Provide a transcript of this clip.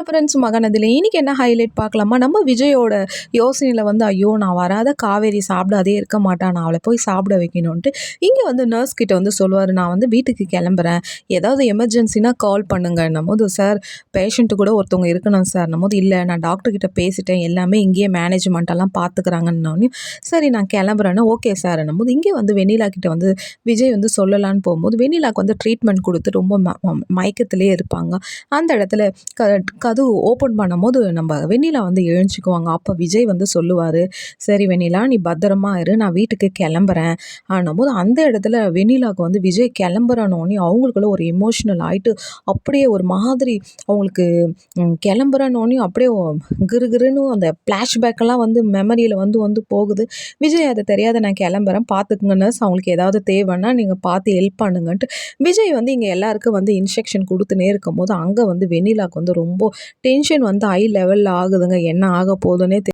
Friends மகனதில் இன்றைக்கி இன்னைக்கு என்ன ஹைலைட் பார்க்கலாமா? நம்ம விஜயோட யோசனையில் வந்து ஐயோ நான் வராத காவேரி சாப்பிடாதே இருக்க மாட்டான். நான் அவளை போய் சாப்பிட வைக்கணுன்ட்டு இங்கே வந்து நர்ஸ் கிட்ட வந்து சொல்லுவார் நான் வந்து வீட்டுக்கு கிளம்புறேன். ஏதாவது எமர்ஜென்சினா கால் பண்ணுங்கன்னும் போது சார் பேஷண்ட்டு கூட ஒருத்தவங்க இருக்கணும் சார். போது இல்லை நான் டாக்டர் கிட்ட பேசிட்டேன். எல்லாமே இங்கேயே மேனேஜ்மெண்ட்டெல்லாம் பார்த்துக்கிறாங்கன்னொன்னே சரி நான் கிளம்புறேன்னா. Okay sir. போது இங்கே வந்து வெண்ணிலா கிட்ட வந்து விஜய் வந்து சொல்லலான்னு போகும்போது வெண்ணிலாக்கு வந்து ட்ரீட்மெண்ட் கொடுத்து ரொம்ப ம ம- மயக்கத்திலே இருப்பாங்க. அந்த இடத்துல க கதவு ஓப்பன் பண்ணும்போது நம்ம வெண்ணிலா வந்து எழுஞ்சிக்குவாங்க. அப்போ விஜய் வந்து சொல்லுவார் சரி வெண்ணிலா நீ பத்திரமா இரு நான் வீட்டுக்கு கிளம்புறேன். ஆனும்போது அந்த இடத்துல வெண்ணிலாவுக்கு வந்து விஜய் கிளம்புறனோடனே அவங்களுக்குள்ள ஒரு எமோஷ்னல் ஆகிட்டு அப்படியே ஒரு மாதிரி அவங்களுக்கு ம், அப்படியே கிருகிருன்னு அந்த ஃப்ளாஷ்பேக்கெல்லாம் வந்து மெமரியில் வந்து வந்து போகுது. விஜய் அது தெரியாத நான் கிளம்புறேன் பார்த்துக்குங்க நர்ஸ் அவங்களுக்கு ஏதாவது தேவைன்னா நீங்கள் பார்த்து ஹெல்ப் பண்ணுங்கன்ட்டு. விஜய் வந்து இங்கே எல்லாருக்கும் வந்து இன்ஸ்ட்ரக்ஷன் கொடுத்துனே இருக்கும்போது அங்கே வந்து வெண்ணிலாக்கு வந்து ரொம்ப டென்ஷன் வந்து ஹை லெவலில் ஆகுதுங்க. என்ன ஆக போகுதுன்னே தெ